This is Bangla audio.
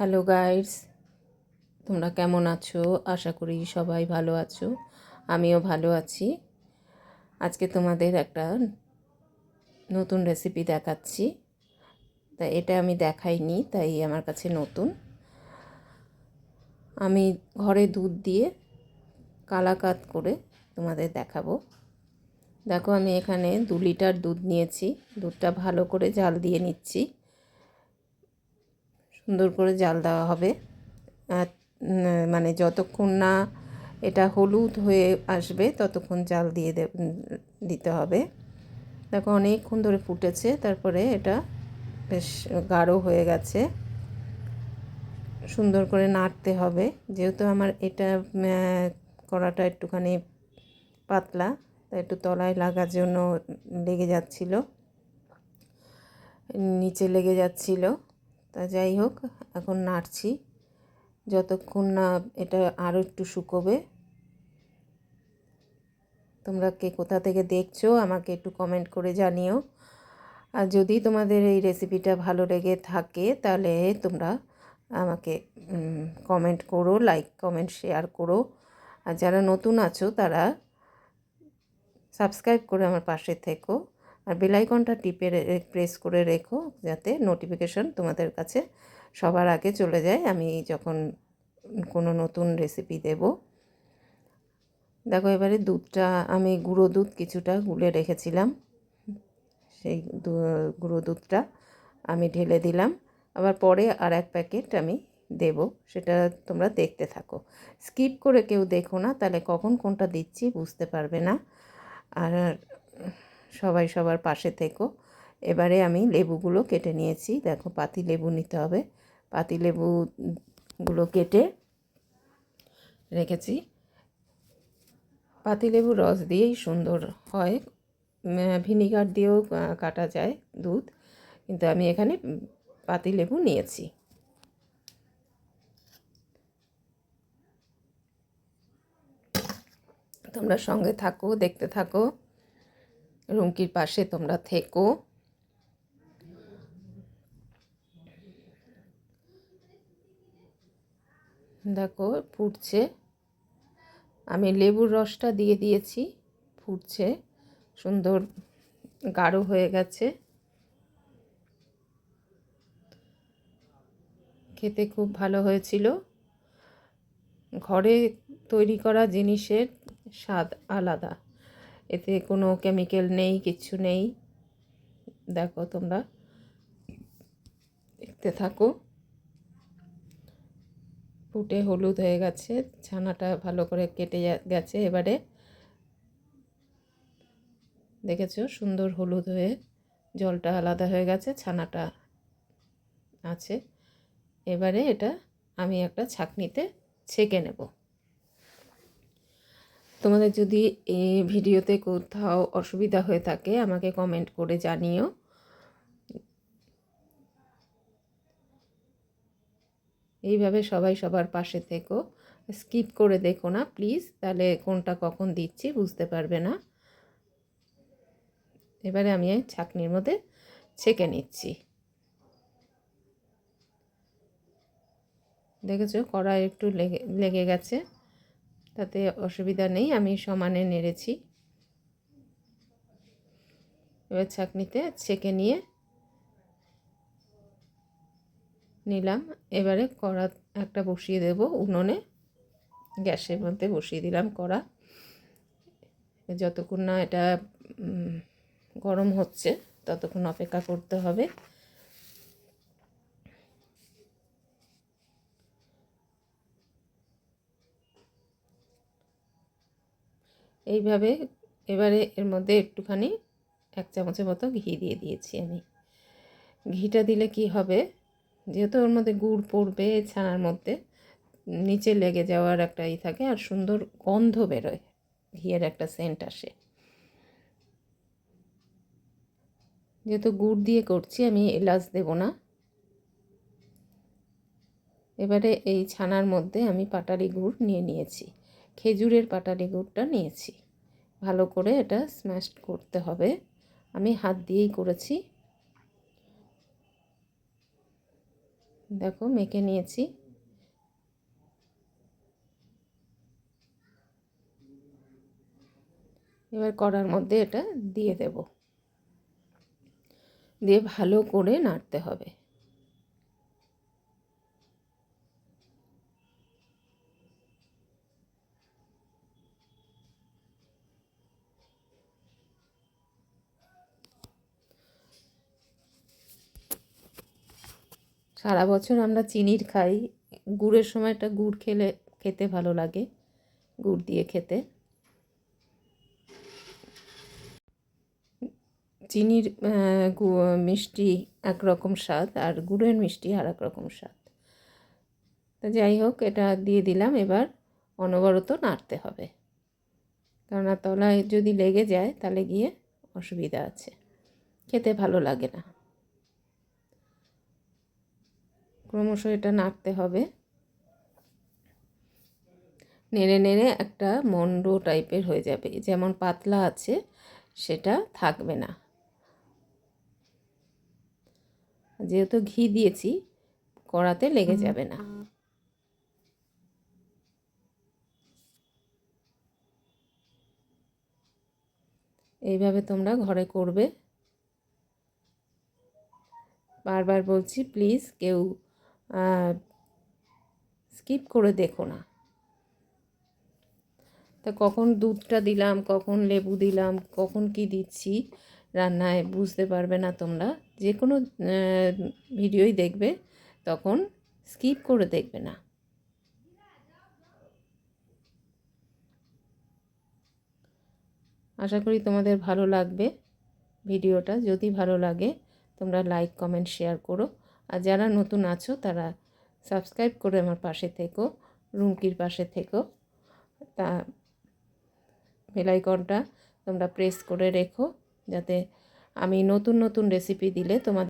হ্যালো গাইডস তোমরা কেমন আছো? আশা করি সবাই ভালো আছো। আমিও ভালো আছি। আজকে তোমাদের একটা নতুন রেসিপি দেখাচ্ছি। তা এটা আমি দেখাইনি, তাই আমার কাছে নতুন। আমি ঘরে দুধ দিয়ে কালাকাত করে তোমাদের দেখাবো। দেখো, আমি এখানে দু লিটার দুধ নিয়েছি। দুধটা ভালো করে জাল দিয়ে নিচ্ছি। সুন্দর করে জাল দেওয়া হবে। আর মানে যতক্ষণ না এটা হলুদ হয়ে আসবে, ততক্ষণ জাল দিয়ে দিতে হবে। দেখো অনেকক্ষণ ধরে ফুটেছে, তারপরে এটা বেশ গাঢ় হয়ে গেছে। সুন্দর করে নাড়তে হবে। যেহেতু আমার এটা করাটা একটুখানি পাতলা, তাই একটু তলায় লাগার জন্য লেগে যাচ্ছিল। নিচে লেগে যাচ্ছিল। তা যাই হোক, এখন নাড়ছি। যতক্ষণ না এটা আরও একটু শুকোবে। তোমরা কে কোথা থেকে দেখছ, আমাকে একটু কমেন্ট করে জানিও। আর যদি তোমাদের এই রেসিপিটা ভালো লেগে থাকে, তাহলে তোমরা আমাকে কমেন্ট করো লাইক কমেন্ট শেয়ার করো। আর যারা নতুন আছো, তারা সাবস্ক্রাইব করে আমার পাশে থেকো। আর বেলাইকনটা টিপে প্রেস করে রেখো যাতে নোটিফিকেশন তোমাদের কাছে সবার আগে চলে যায়। আমি যখন কোনো নতুন রেসিপি দেব, দেখো এবারে দুধটা, আমি গুঁড়ো দুধ কিছুটা গুলে রেখেছিলাম। সেই গুঁড়ো দুধটা আমি ঢেলে দিলাম। আবার পরে আর এক প্যাকেট আমি দেব, সেটা তোমরা দেখতে থাকো। স্কিপ করে কেউ দেখো না, তাহলে কখন কোনটা দিচ্ছি বুঝতে পারবে না। আর সবাই সবার পাশে থেকো। এবারে আমি লেবুগুলো কেটে নিয়েছি। দেখো, পাতি লেবু নিতে হবে। পাতি লেবুগুলো কেটে রেখেছি। পাতিলেবু রস দিয়েই সুন্দর হয়। ভিনিগার দিয়েও কাটা যায় দুধ। কিন্তু আমি এখানে পাতিলেবু নিয়েছি। তোমরা সঙ্গে থাকো, দেখতে থাকো। রুমকির পাশে তোমরা থেকো। দেখো, ফুটছে। আমি লেবুর রসটা দিয়ে দিয়েছি, ফুটছে। সুন্দর গাঢ় হয়ে গেছে। খেতে খুব ভালো হয়েছিল। ঘরে তৈরি করা জিনিসের স্বাদ আলাদা। এতে কোনো কেমিক্যাল নেই, কিচ্ছু নেই। দেখো তোমরা। দেখতে থাকো। ফুটে হলুদ হয়ে গেছে, ছানাটা ভালো করে কেটে গেছে এবারে। দেখেছ? সুন্দর হলুদ হয়ে জলটা আলাদা হয়ে গেছে, ছানাটা আছে। এবারে এটা আমি একটা ছাকনিতে ছেঁকে নেব। তোমাদের যদি এই ভিডিওতে কোথাও অসুবিধা হয়ে থাকে, আমাকে কমেন্ট করে জানিও। এইভাবে সবাই সবার পাশে থেকো। স্কিপ করে দেখো না প্লিজ তাহলে কোনটা কখন দিচ্ছি বুঝতে পারবে না। এবারে আমি ছাকনির মধ্যে ছেঁকে নিচ্ছি। দেখেছ, কড়াই একটু লেগে লেগে গেছে। তাতে অসুবিধা নেই, আমি সমানে নেড়েছি। এবার ছাঁকনিতে ছেঁকে নিয়ে নিলাম। এবারে কড়া একটা বসিয়ে দেব উনুনে। গ্যাসের মধ্যে বসিয়ে দিলাম কড়া। যতক্ষণ না এটা গরম হচ্ছে, ততক্ষণ অপেক্ষা করতে হবে। এইভাবে এবারে এর মধ্যে একটুখানি এক চামচের মতো ঘি দিয়ে দিয়েছি আমি। ঘিটা দিলে কি হবে? যেহেতু ওর মধ্যে গুড় পড়বে ছানার মধ্যে, নিচে লেগে যাওয়ার একটা ই থাকে আর সুন্দর গন্ধ বেরোয়, ঘিয়ের একটা সেন্ট আসে। যেহেতু গুড় দিয়ে করছি, আমি এলাচ দেব না। এবারে এই ছানার মধ্যে আমি পাটালি গুড় নিয়ে নিয়েছি। খেজুরের পাটালি গুড়টা নিয়েছি। ভালো করে এটা স্ম্যাশ করতে হবে। আমি হাত দিয়েই করেছি। দেখো, মেখে নিয়েছি। এবার কড়ার মধ্যে এটা দিয়ে দেব। দিয়ে ভালো করে নাড়তে হবে। সারা বছর আমরা চিনির খাই। গুড়ের সময়টা গুড় খেলে, খেতে ভালো লাগে, গুড় দিয়ে খেতে। চিনির মিষ্টি একরকম স্বাদ আর গুড়ের মিষ্টি আর এক রকম স্বাদ। তো যাই হোক, এটা দিয়ে দিলাম। এবার অনবরত নাড়তে হবে। কেননা তলায় যদি লেগে যায়, তাহলে গিয়ে অসুবিধা আছে। খেতে ভালো লাগে না। ক্রমশ এটা নাড়তে হবে। নেড়ে নেড়ে একটা মন্ড টাইপের হয়ে যাবে। যেমন পাতলা আছে সেটা থাকবে না। যেহেতু ঘি দিয়েছি কড়াতে লেগে যাবে না। এইভাবে তোমরা ঘরে করবে। বারবার বলছি প্লিজ কেউ স্কিপ করে দেখো না। তা কখন দুধটা দিলাম, কখন লেবু দিলাম, কখন কি দিচ্ছি রান্নায় বুঝতে পারবে না তোমরা। যে কোনো ভিডিওই দেখবে, তখন স্কিপ করে দেখবে না। আশা করি তোমাদের ভালো লাগবে ভিডিওটা। যদি ভালো লাগে, তোমরা লাইক কমেন্ট শেয়ার করো। আর যারা নতুন আছো, তারা সাবস্ক্রাইব করে আমার পাশে থেকো, রুমকির পাশে থেকো। তা বেলাইকনটা তোমরা প্রেস করে রেখো, যাতে আমি নতুন নতুন রেসিপি দিলে তোমাদের